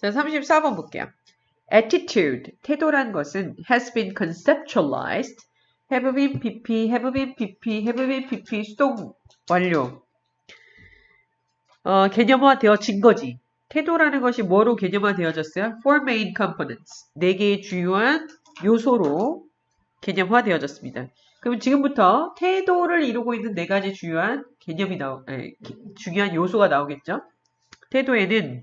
자, 34번 볼게요. attitude, 태도란 것은 has been conceptualized, have been pp, have been pp, have been pp, 수동 완료. 어, 개념화 되어진 거지. 태도라는 것이 뭐로 개념화 되어졌어요? Four main components. 네 개의 주요한 요소로 개념화 되어졌습니다. 그럼 지금부터 태도를 이루고 있는 네 가지 주요한 개념이 나오, 에, 중요한 요소가 나오겠죠? 태도에는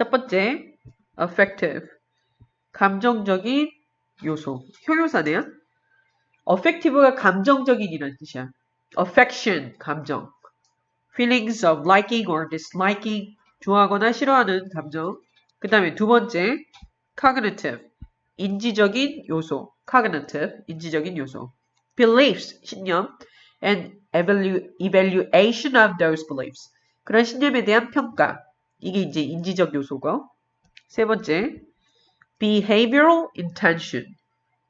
첫 번째, affective. 감정적인 요소. 효용사네요. affective가 감정적인이라는 뜻이야. affection, 감정. feelings of liking or disliking, 좋아하거나 싫어하는 감정. 그 다음에 두 번째, cognitive, 인지적인 요소. cognitive, 인지적인 요소. beliefs, 신념. and evalu, evaluation of those beliefs. 그런 신념에 대한 평가. 이게 이제 인지적 요소고. 세 번째, behavioral intention.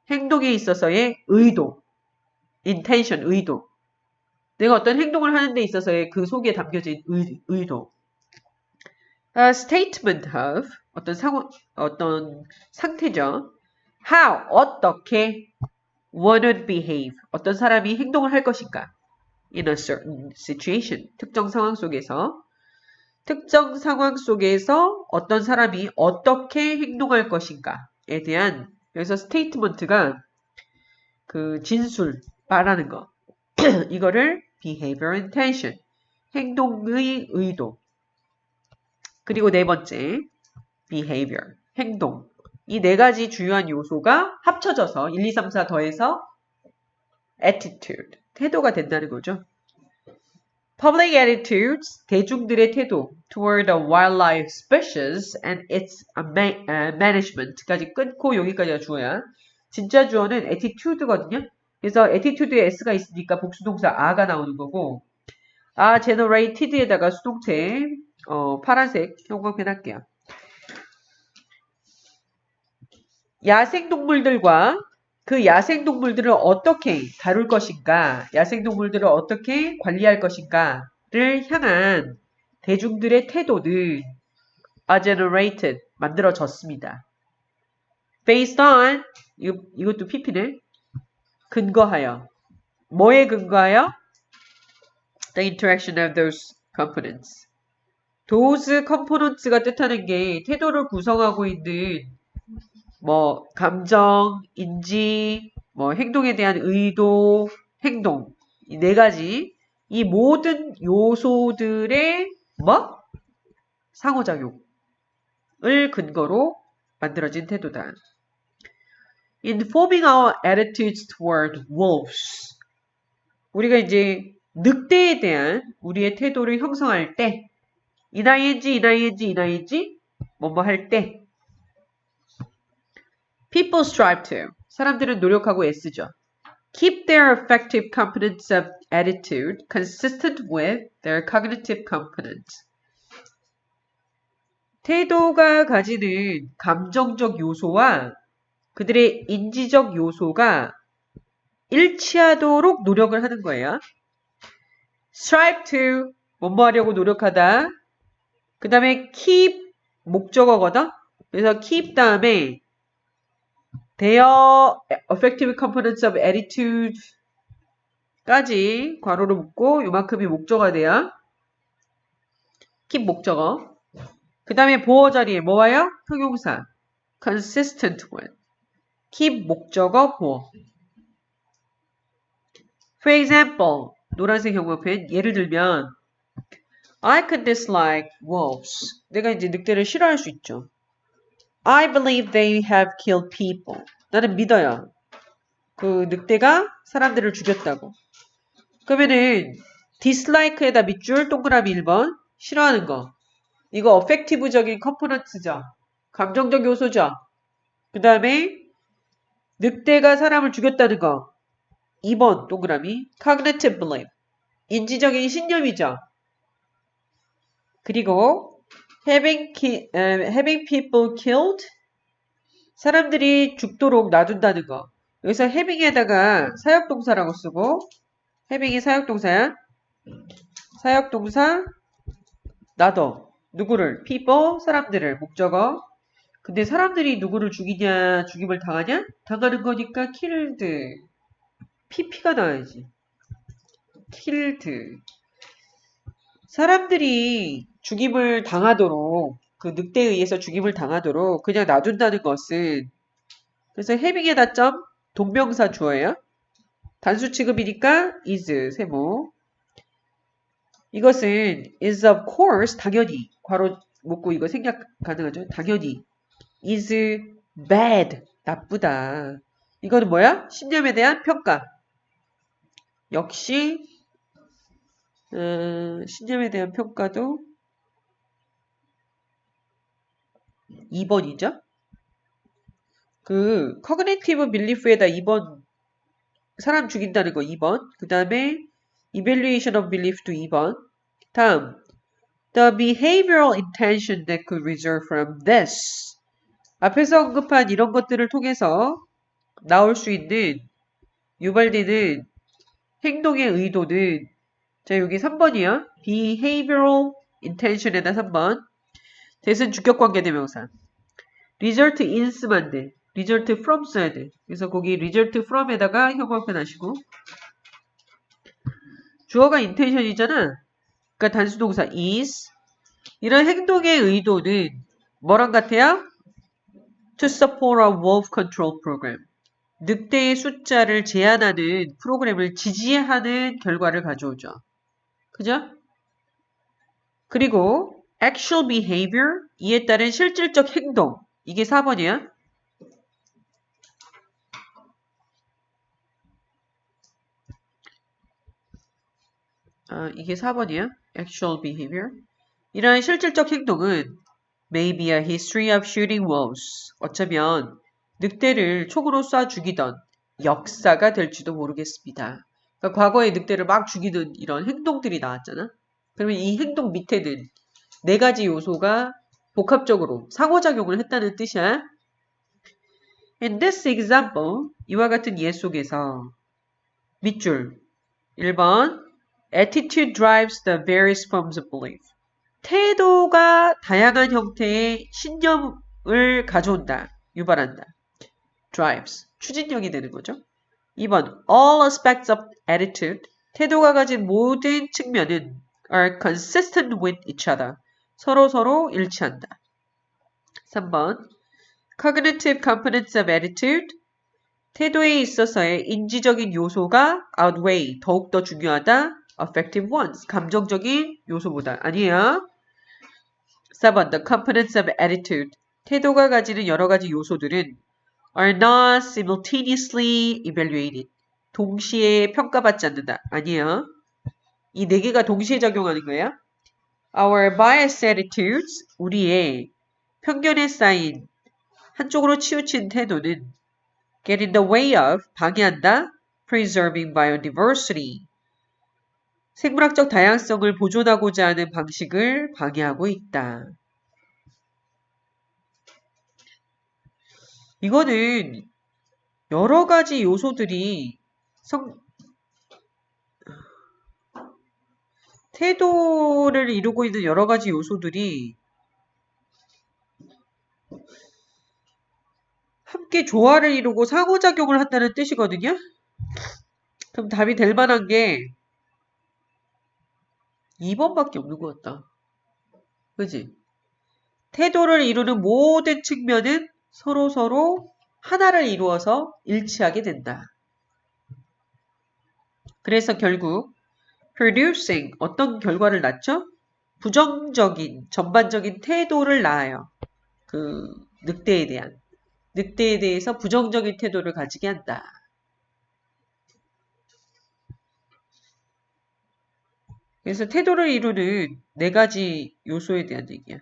행동에 있어서의 의도. intention, 의도. 내가 어떤 행동을 하는 데 있어서의 그 속에 담겨진 의, 의도. A statement of 어떤 상황, 어떤 상태죠. How, 어떻게 one would behave. 어떤 사람이 행동을 할 것인가. In a certain situation. 특정 상황 속에서. 특정 상황 속에서 어떤 사람이 어떻게 행동할 것인가에 대한 여기서 스테이트먼트가 그 진술 말하는 거. 이거를 behavior intention 행동의 의도. 그리고 네 번째 behavior 행동. 이 네 가지 주요한 요소가 합쳐져서 1, 2, 3, 4 더해서 attitude 태도가 된다는 거죠. Public attitudes, 대중들의 태도 toward the wildlife species and its management까지 끊고 여기까지가 주어야 진짜 주어는 attitude거든요. 그래서 attitude에 s가 있으니까 복수동사 a가 나오는 거고 a generated에다가 수동태 어, 파란색 형광펜 할게요. 야생동물들과 그 야생동물들을 어떻게 다룰 것인가, 야생동물들을 어떻게 관리할 것인가를 향한 대중들의 태도는 are generated, 만들어졌습니다. based on, 이거, 이것도 PP네. 근거하여. 뭐에 근거하여? the interaction of those components. those components가 뜻하는 게 태도를 구성하고 있는 뭐 감정, 인지, 뭐 행동에 대한 의도, 행동 이 네 가지 이 모든 요소들의 뭐 상호작용을 근거로 만들어진 태도다. In forming our attitudes toward wolves, 우리가 이제 늑대에 대한 우리의 태도를 형성할 때, 이 나이엔지, 이 나이엔지, 이 나이엔지, 뭐뭐 할 때, People strive to. 사람들은 노력하고 애쓰죠. Keep their affective components of attitude consistent with their cognitive components. 태도가 가지는 감정적 요소와 그들의 인지적 요소가 일치하도록 노력을 하는 거예요. strive to 뭐뭐 하려고 노력하다. 그 다음에 keep 목적어거든. 그래서 keep 다음에 their affective components of attitude 까지 괄호로 묶고 요만큼이 목적어가 돼야 keep 목적어 그 다음에 보어 자리에 뭐 와요? 형용사 consistent with keep 목적어 보어 For example 노란색 형광펜 예를 들면 I could dislike wolves 내가 이제 늑대를 싫어할 수 있죠 I believe they have killed people. 나는 믿어요. 그 늑대가 사람들을 죽였다고. 그러면은 dislike에다 밑줄 동그라미 1번 싫어하는 거. 이거 어펙티브적인 컴포넌트죠. 감정적 요소죠. 그 다음에 늑대가 사람을 죽였다는 거. 2번 동그라미 cognitive belief. 인지적인 신념이죠. 그리고 having, ki, uh, having people killed 사람들이 죽도록 놔둔다는 거. 여기서 having에다가 사역동사라고 쓰고 having이 사역동사야. 사역동사 놔둬. 누구를? people, 사람들을, 목적어. 근데 사람들이 누구를 죽이냐, 죽임을 당하냐? 당하는 거니까 killed. pp가 나와야지. killed. 사람들이 죽임을 당하도록, 그 늑대에 의해서 죽임을 당하도록 그냥 놔둔다는 것은, 그래서 해밍의 다점, 동명사 주어예요. 단수 취급이니까 is, 세모. 이것은 is of course, 당연히, 괄호 묶고 이거 생략 가능하죠? 당연히. is bad, 나쁘다. 이거는 뭐야? 신념에 대한 평가. 역시 어, 신념에 대한 평가도 2번이죠. 그 cognitive belief에다 2번 사람 죽인다는 거 2번. 그 다음에 evaluation of belief도 2번. 다음 the behavioral intention that could result from this. 앞에서 언급한 이런 것들을 통해서 나올 수 있는 유발되는 행동의 의도는 자 여기 3번이요. behavioral intention에다 3번. 대신 주격관계 대명사. result in 쓰면 안 돼. result from 써야 돼. 그래서 거기 result from에다가 형광펜 하시고 주어가 intention이잖아. 그러니까 단수 동사 is 이런 행동의 의도는 뭐랑 같아요? to support a wolf control program. 늑대의 숫자를 제한하는 프로그램을 지지하는 결과를 가져오죠. 그죠? 그리고 actual behavior, 이에 따른 실질적 행동. 이게 4번이야. 아, 이게 4번이야. actual behavior. 이러한 실질적 행동은 maybe a history of shooting wolves. 어쩌면 늑대를 총으로 쏴 죽이던 역사가 될지도 모르겠습니다. 그러니까 과거에 늑대를 막 죽이는 이런 행동들이 나왔잖아. 그러면 이 행동 밑에는 네 가지 요소가 복합적으로 상호작용을 했다는 뜻이야. In this example, 이와 같은 예 속에서 밑줄 1번 Attitude drives the various forms of belief. 태도가 다양한 형태의 신념을 가져온다, 유발한다. drives, 추진력이 되는 거죠. 2번, all aspects of attitude, 태도가 가진 모든 측면은 are consistent with each other, 서로 서로 일치한다. 3번, cognitive components of attitude, 태도에 있어서의 인지적인 요소가 outweigh, 더욱더 중요하다. affective ones, 감정적인 요소보다. 아니에요. 4번, the components of attitude, 태도가 가지는 여러 가지 요소들은 are not simultaneously evaluated. 동시에 평가받지 않는다. 아니에요. 이 네 개가 동시에 작용하는 거예요. Our biased attitudes, 우리의 편견에 쌓인 한쪽으로 치우친 태도는 get in the way of, 방해한다, preserving biodiversity. 생물학적 다양성을 보존하고자 하는 방식을 방해하고 있다. 이거는 여러 가지 요소들이 성, 태도를 이루고 있는 여러 가지 요소들이 함께 조화를 이루고 상호작용을 한다는 뜻이거든요. 그럼 답이 될 만한 게 2번밖에 없는 것 같다. 그지? 태도를 이루는 모든 측면은 서로 서로 하나를 이루어서 일치하게 된다. 그래서 결국 producing 어떤 결과를 낳죠? 부정적인 전반적인 태도를 낳아요. 그 늑대에 대한 늑대에 대해서 부정적인 태도를 가지게 한다. 그래서 태도를 이루는 네 가지 요소에 대한 얘기야.